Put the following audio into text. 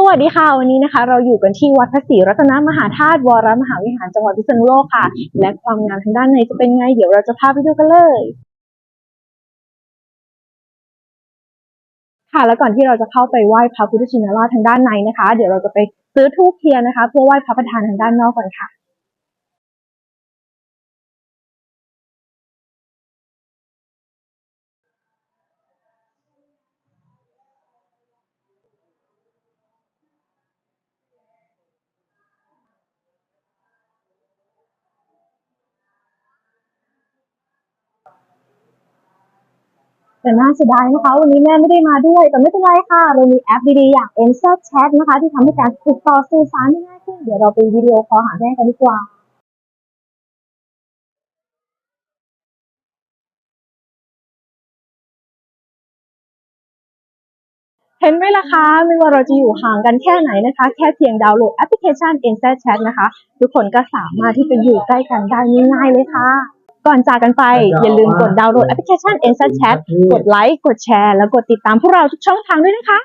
สวัสดีค่ะ วันนี้นะคะ เราอยู่กันที่วัดพระศรีรัตนมหาธาตุวรมหาวิหารจังหวัดพิษณุโลกค่ะ และความงามทางด้านในจะเป็นไง เดี๋ยวเราจะพาไปดูกันเลยค่ะแล้วก่อนที่เราจะเข้าไปไหว้พระพุทธชินราชทางด้านในนะคะ เดี๋ยวเราจะไปซื้อทูบเทียนนะคะ เพื่อไหว้พระประธานทางด้านนอกก่อนค่ะ แต่น่าเสียดายนะคะ วันนี้แม่ไม่ได้มาด้วย แต่ไม่เป็นไรค่ะ เรามีแอปดีๆ อย่าง n z Chat นะคะ ที่ทำให้การติดต่อสื่อสารได้ง่ายขึ้น เดี๋ยวเราไปวิดีโอคอลหาแม่กันดีกว่าเห็นไหมล่ะคะ ไม่ว่าเราจะอยู่ห่างกันแค่ไหนนะคะ แค่เพียงดาวน์โหลดแอปพลิเคชัน n z Chat นะคะ ทุกคนก็สามารถที่จะอยู่ใกล้กันได้ง่ายๆเลยค่ะ ก่อนจากกันไป อย่าลืมกดดาวน์โหลดแอปพลิเคชัน n z Chat กดไลค์กดแชร์ แล้วกดติดตามพวกเราทุกช่องทางด้วยนะคะ